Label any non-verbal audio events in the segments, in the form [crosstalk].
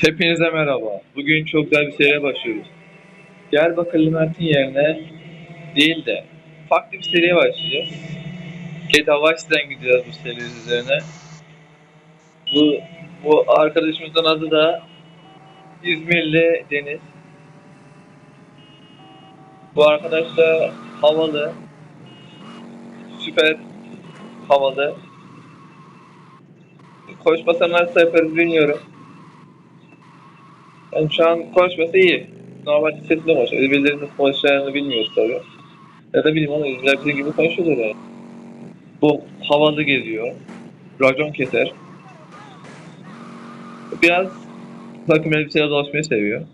Hepinize merhaba. Bugün çok güzel bir seriye başlıyoruz. Diyarbakırlı Mert'in yerine değil de farklı bir seriye başlayacağız. GTA Vice'den gideceğiz bu seri üzerine. Bu, bu arkadaşımızın adı da İzmirli Deniz. Bu arkadaş da havalı. Süper havalı. Koşmasa nasıl yaparız bilmiyorum. Yani şu an konuşması iyi. Normal sesle konuşuyor. Birbirlerinin nasıl konuşacağını bilmiyoruz tabii. Ya da bileyim ama İzmirler bizim gibi konuşuyorlar yani. Bu havalı geziyor. Racon keser. Biraz takım elbiseyle dolaşmayı seviyor.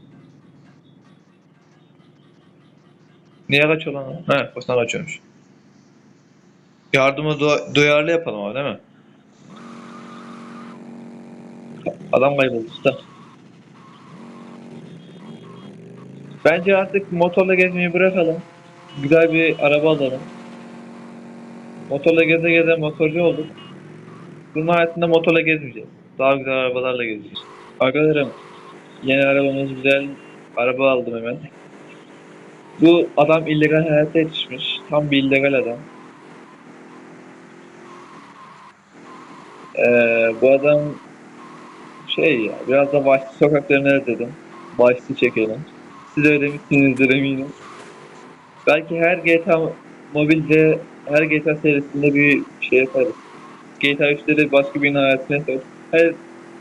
Niye kaçıyor lan o? He, boşuna kaçıyormuş. Yardımı du- duyarlı yapalım ama değil mi? Adam kayboldu usta. Bence artık motorla gezmeyi bırakalım. Güzel bir araba alalım. Motorla geze geze motorcu olduk. Bunun hayatında motorla gezmeyeceğiz. Daha güzel arabalarla gezeceğiz. Arkadaşlarım yeni arabamız güzel. Araba aldım hemen. Bu adam illegal hayata yetişmiş. Tam bir illegal adam. Ee, bu adam şey ya biraz da başlı sokaklarına dedim. Başlı çekelim. Siz öyle demişsinizdir eminim. Belki her GTA mobilde, her GTA serisinde bir şey yaparız. GTA 3'te de başka birinin hayatını yaparız. Her,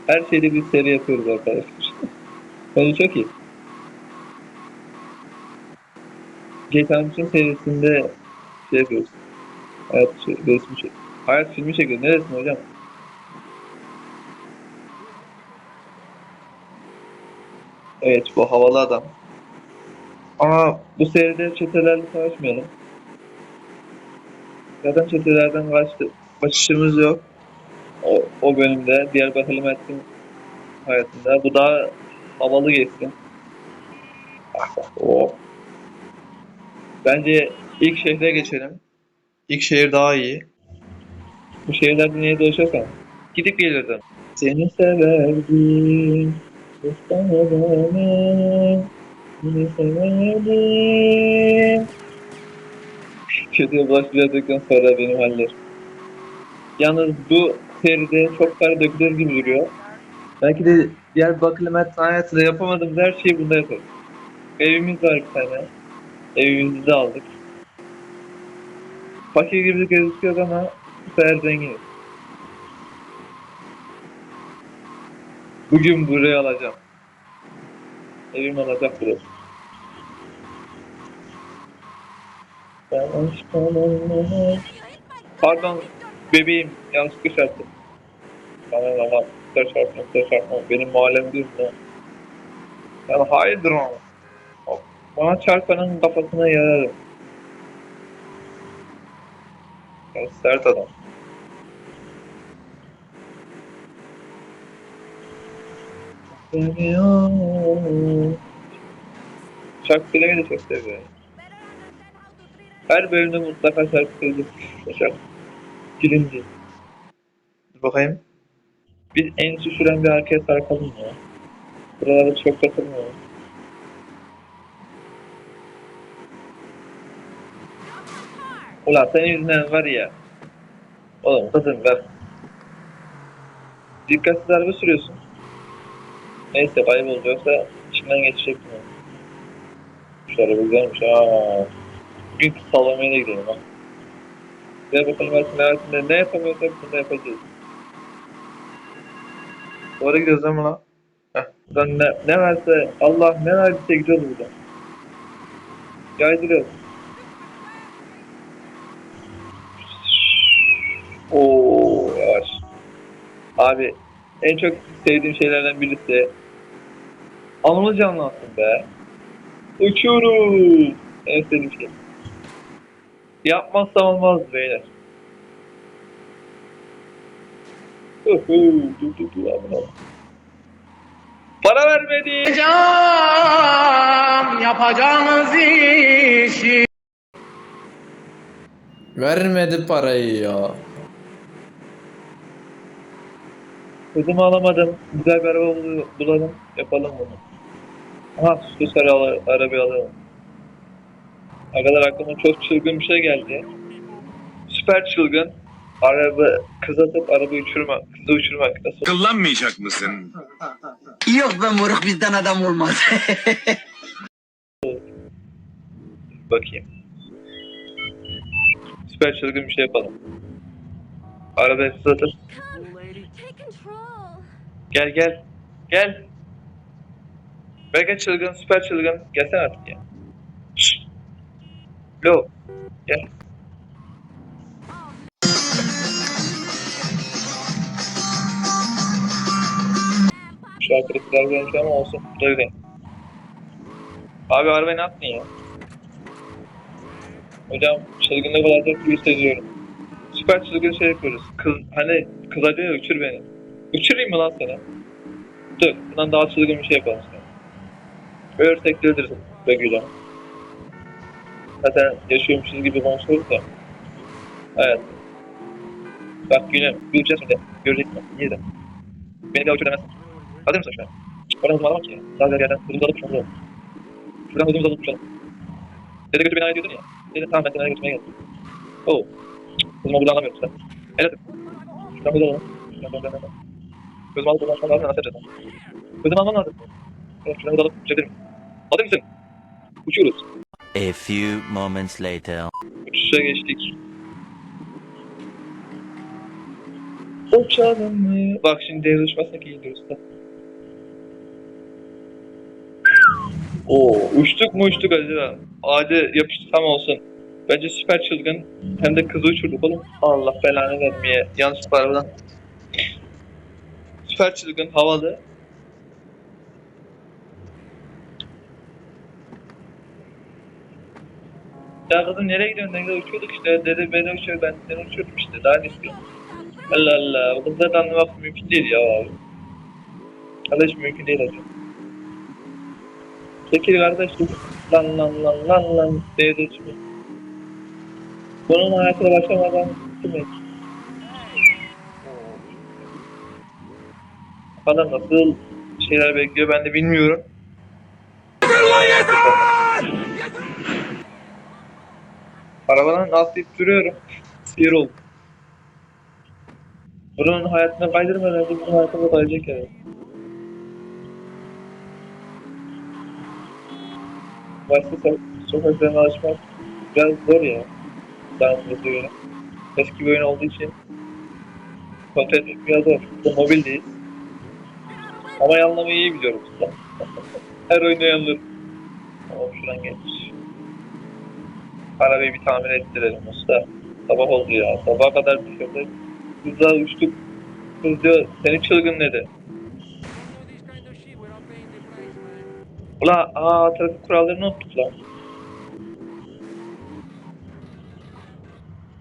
her şeyde bir seri yapıyoruz arkadaşlar. [laughs] Bence çok iyi. GTA bütün serisinde şey yapıyoruz. Hayat şey, resmi şey. Hayat filmi çekiyoruz. Ne resmi hocam? Evet bu havalı adam. Ama bu seride çetelerle savaşmayalım. Zaten çetelerden kaçtı. Kaçışımız yok. O, o bölümde. Diğer bakalım ettim hayatında. Bu daha havalı bak, Oh. Bence ilk şehre geçelim. İlk şehir daha iyi. Bu şehirlerde niye dolaşıyorsan gidip gelirdim. Seni severdim. Ustalarım. Seni severdim. Kötüye bulaşmayacaksın sonra benim haller. Yalnız bu seride çok para dökülür gibi duruyor. Belki de diğer bakılmet hayatında yapamadığımız her şeyi bunda yaparız. Evimiz var bir tane. Evimizi de aldık. Fakir gibi gözüküyoruz ama bu sefer zenginiz. Bugün burayı alacağım. Evim alacak burası. Pardon bebeğim yanlışlıkla çarptım. Bana ama kısa çarpma kısa çarpma benim mahallem değil mi? Yani hayırdır ama. Bana çarpanın kafasına yararım. Ya sert adam. Seviyorum. Şarkı söylemeyi de çok seviyorum. Her bölümde mutlaka şarkı söyledik. Şarkı. Birinci. Dur bakayım. Biz en süren bir arkaya sarkalım ya. Buralarda çok takılmıyor. Ulan senin yüzünden var ya. Oğlum kızım ver. Dikkatsiz araba sürüyorsun. Neyse kayboldu yoksa içinden geçecektim. Şu araba güzelmiş ha. Bugün sallamaya da gidelim ha. Ve bakalım Ersin hayatında ne yapamıyorsak bunu da yapacağız. Doğru gidiyoruz ama lan. Heh, buradan ne, ne verse Allah ne verdiyse gidiyoruz buradan. Caydırıyoruz. Oo yavaş. Abi en çok sevdiğim şeylerden birisi anımı canlansın be. Uçuyoruz. En sevdiğim şey. Yapmazsam olmaz beyler. Uhu, du, du, du, aman aman. Para vermedi. Yapacağım, yapacağımız işi. Vermedi parayı ya. Kızımı alamadım. Güzel bir araba bul- bulalım. Yapalım bunu. Aha ala- arabayı alalım. Arkadaşlar aklıma çok çılgın bir şey geldi. Süper çılgın. Araba kız atıp arabayı uçurmak, kızı uçurmak nasıl? Akıllanmayacak mısın? Yok be moruk bizden adam olmaz. [laughs] Bakayım. Süper çılgın bir şey yapalım. Arabaya kız atıp gel gel gel. Mega çılgın, süper çılgın. Gelsene artık ya. Lo. Gel. Şu arkada kızar görmüş ama olsun. Bu da güzel. Abi arabayı ne yaptın ya? Hocam çılgınlık olacak gibi hissediyorum. Süper çılgın şey yapıyoruz. Kız, hani kıza diyor uçur beni. Uçurayım mı lan seni? Dur, bundan daha çılgın bir şey yapalım sana. Böyle sektirebiliriz Begü'yle. Zaten yaşıyormuşuz gibi konuşuyoruz da. Evet. Bak Gülüm, bir uçacağız şimdi. Göreceksin. De. Beni daha uçur demezsin. Hazır mısın şu an? Oradan hızımı alamam ki. Güzel yerden hızımızı alıp lazım. Şuradan hızımızı alıp uçalım. Dede götür beni diyordun ya. Dede tamam ben seni götürmeye geldim. Oo. Hızımı buradan alamıyorum sen. El atın. Şuradan hızı alalım. Şuradan şuradan şuradan. Hızımı alıp buradan şuradan nasıl yapacağız? Hızımı almam lazım. Evet, şuradan hızı alıp uçabilirim. Hazır mısın? Uçuyoruz. A few moments later. Uçuşa geçtik. Uçalım mı? Bak şimdi devre uçmasına gidiyoruz da. Oo, uçtuk mu uçtuk acaba? Hadi yapıştı tam olsun. Bence süper çılgın. Hem de kızı uçurduk oğlum. Allah belanı vermeye. Yanlışlıkla arabadan. Süper çılgın, havalı. Ya kızım nereye gidiyorsun? Güzel uçuyorduk işte. Dede beni uçuyor. Ben seni uçurdum işte. Daha ne istiyorsun? Allah Allah. O kızları da anlamak mümkün değil ya abi. Kardeş mümkün değil hocam. Çekil kardeş. Lan lan lan lan lan. Dede uçuyor. Bunun hayatına başlamadan et? Bakalım nasıl şeyler bekliyor ben de bilmiyorum. Arabadan atlayıp duruyorum. Sinir oldum. Bunun hayatına kaydırmadan önce bunun hayatına kayacak yani. Başta so sokaklarına alışmak biraz zor ya. Daha hızlı. Eski bir oyun olduğu için kontrol etmek biraz zor. Burada mobildeyiz. Ama yanlamayı iyi biliyorum. [laughs] Her oyunda yanılır. Tamam şuradan geç. Arabayı bir tamir ettirelim usta. Sabah oldu ya. Sabaha kadar düşürdük. Kızla uçtuk. Kız diyor seni çılgın dedi. Ula aa trafik kurallarını unuttuk lan.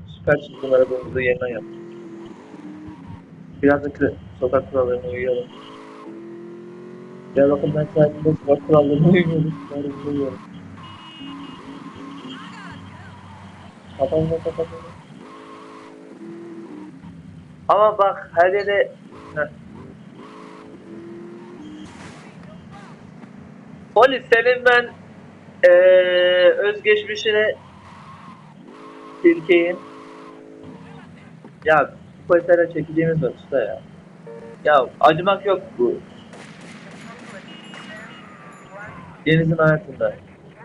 Süper çılgın arabamızı yeniden yaptık. Biraz da sokak kurallarına uyuyalım. Ya bakın ben sadece sokak kurallarına uymuyorum. Ben uyuyorum. Ama bak her yere... Heh. Polis senin ben eee özgeçmişine Tilkeyim. Ya polislere çekeceğimiz var usta ya. Ya acımak yok bu. Deniz'in hayatında.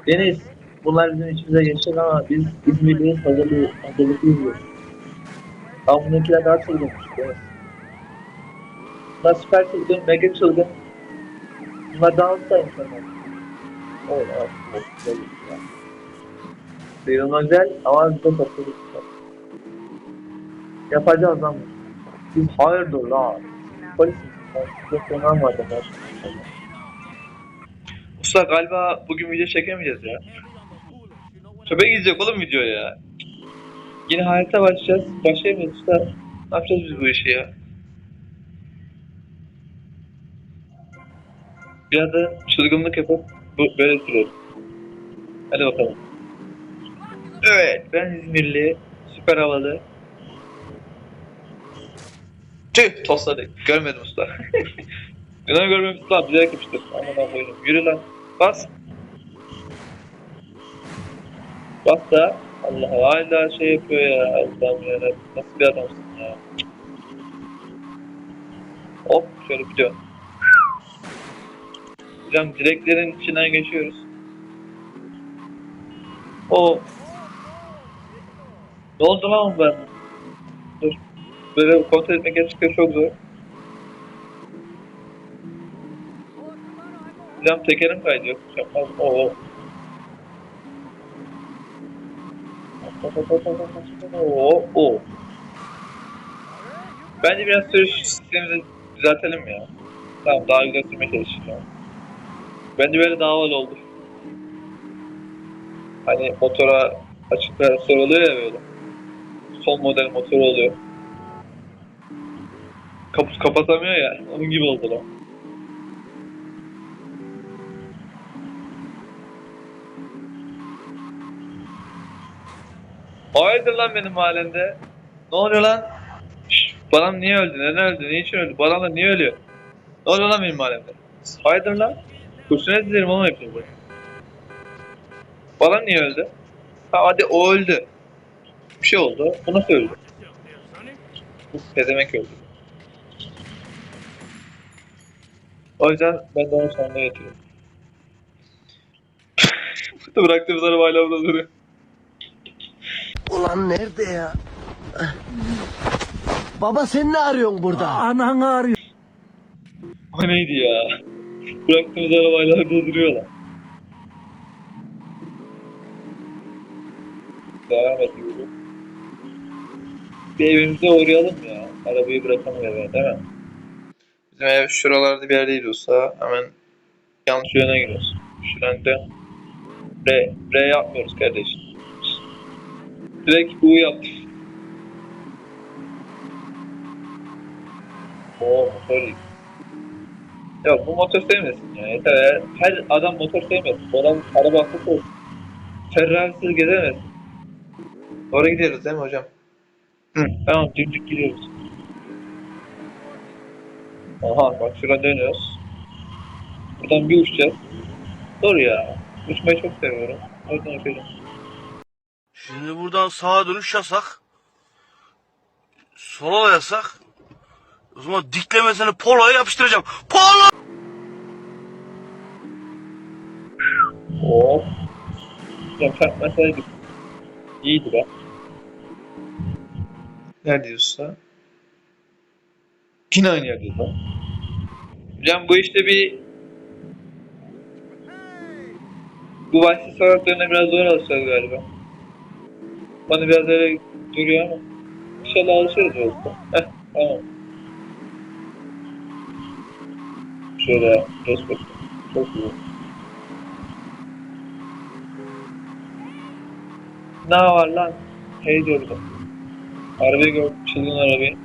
Deniz, bunlar bizim içimize geçecek ama biz İzmirliyiz, hazırlı, hazırlıklıyız. Ama bununkiler daha çılgınmış. Deniz. Bunlar süper çılgın, mega çılgın. Bunlar daha ustaymış onlar. Evet, evet. evet, evet, evet. Duyulma güzel ama biz de topladık. Yapacağız ama. Biz hayırdır la. Polis Doktorlar vardı. Usta galiba bugün video çekemeyeceğiz ya. Çöpe gidecek oğlum video ya. Yine hayata başlayacağız. Başlayamayız usta. Ne yapacağız biz bu işi ya? Biraz da çılgınlık yapıp bu, böyle duruyoruz. Hadi bakalım. Evet ben İzmirli. Süper havalı. Tüh tosladı. Görmedim usta. [laughs] Neden görmemiş lan? Bilerek yapıştır. Aman koyayım. Yürü lan. Bas. Bas da. Allah hala şey yapıyor ya. Allah'ım ya. Nasıl bir adamsın ya. Hop şöyle gidiyor. Hocam direklerin içinden geçiyoruz. O. Ne oldu lan ben? Dur. Böyle kontrol etmek gerçekten çok zor. Hocam tekerim kaydı yok. Oo. Oo. Oo. Bence biraz sürüş sistemimizi düzeltelim ya. Tamam daha güzel sürmeye çalışacağım. Bence böyle daha havalı olur. Hani motora açıklar soruluyor ya böyle. Son model motoru oluyor. Kaput kapatamıyor ya. Onun gibi oldu lan. Hayırdır lan benim mahallemde? Ne oluyor lan? Şşş, Baran niye öldü? Neden öldü? Niçin öldü? Baranlar niye ölüyor? Ne oluyor lan benim mahallemde? Hayırdır lan? Kurşuna dizerim oğlum hepinizi. Baran niye öldü? Ha hadi o öldü. Bir şey oldu. Bu nasıl öldü? Bu pezemek öldü. O yüzden ben de onu sonuna getiriyorum. [laughs] Bıraktığımız arabayla burada duruyor. Ulan nerede ya? Baba sen ne arıyorsun burada? Ananı arıyor. O neydi ya? Bıraktığımız arabayla orada duruyorlar. Devam ediyorum. Bir evimize uğrayalım ya. Arabayı bırakalım eve değil mi? Bizim ev şuralarda bir yerdeydi olsa hemen yanlış yöne giriyoruz. Şuradan dön. R. R yapmıyoruz kardeşim. Direkt U. Oo motor iyi. Ya bu motor sevmesin ya. Yeter ya. Her adam motor sevmesin. Bu adam araba hastası olsun. Ferrari'siz gezemesin. Doğru gidiyoruz değil mi hocam? Hı, tamam dümdük gidiyoruz. Aha bak şuradan dönüyoruz. Buradan bir uçacağız. Doğru ya. Uçmayı çok seviyorum. O yüzden uçacağım. Şimdi buradan sağa dönüş yasak. Sola da yasak. O zaman diklemesini poloya yapıştıracağım. Polo! Hop. Ya çarpmasaydık. İyiydi be. Neredeyse. Yine aynı yerdeyiz lan. Hocam bu işte bir bu başlı sokaklarına biraz zor alışacağız galiba. Bana biraz öyle duruyor ama İnşallah alışırız yoksa. Heh tamam. Şöyle geç bakayım. Çok güzel. Ne var lan? Hey diyorum. Arabayı gördüm, çılgın arabayı.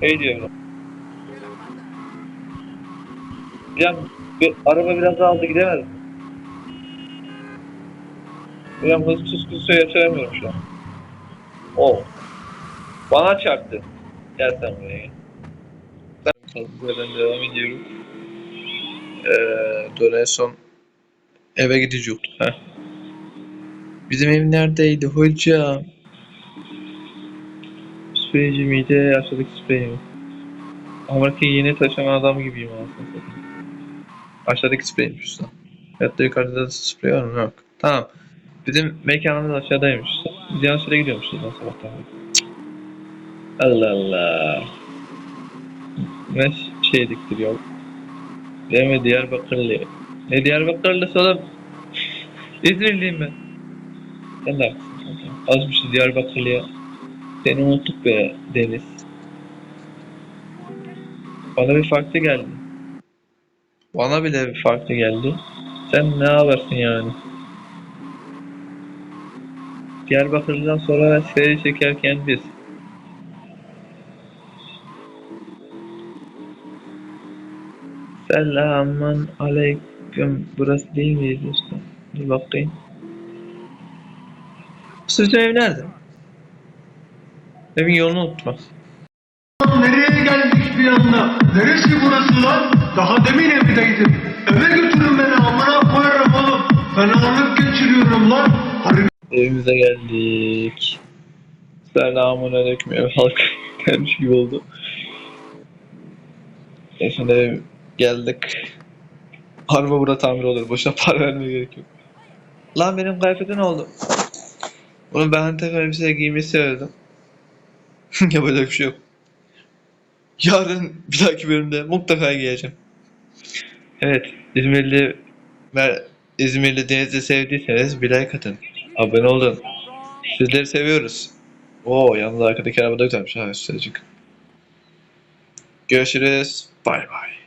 Hey diyorum. Ya bir, araba biraz daha hızlı gidemez mi? Ya hız tutkusu yaşayamıyorum şu an. O. Bana çarptı. Gel sen buraya gel. Ben kaldırmadan devam ediyorum. Ee, en son eve gidecektik. Heh. Bizim ev neredeydi hocam? Spreyci miydi? Aşağıdaki sprey mi? Amerika yeni taşınan adam gibiyim aslında. Aşağıdaki spreymiş usta. Hatta yukarıda da sprey var mı? Yok. Tamam. Bizim mekanımız aşağıdaymış. Biz yanlış yere gidiyormuşuz lan sabahtan. Allah Allah. Ne şey diktiriyor. Değil mi Diyarbakırlı? Ne Diyarbakırlısı oğlum? İzmirliyim ben. Sen de haklısın. Azmışız Diyarbakırlı'ya. Seni unuttuk be Deniz. Bana bir farklı geldi. Bana bile bir farklı geldi. Sen ne yaparsın yani? Diyarbakır'dan sonra seri çekerken biz. Selamun aleyküm. Burası değil miydi usta? Dur bakayım. Sizin ev nerede? Evin yolunu unutma. Nereye geldik bir anda. Neresi burası lan? Daha demin evdeydim. Eve götürün beni amına koyarım oğlum. Fenalık geçiriyorum lan. Evimize geldik. Selamun aleyküm ev halkı [laughs] gelmiş gibi oldu. E şimdi geldik. Araba burada tamir olur. Boşuna [laughs] para vermeye gerek yok. Lan benim kıyafetim ne oldu? Bunu ben tek elbise giymeyi sevdim. [laughs] Yapacak bir şey yok. Yarın bir dahaki bölümde mutlaka giyeceğim. Evet, İzmirli ve İzmirli Deniz'i sevdiyseniz bir like atın. Abone olun. Sizleri seviyoruz. Oo, yalnız arkadaki araba da güzelmiş ha üstelik. Görüşürüz. Bay bay.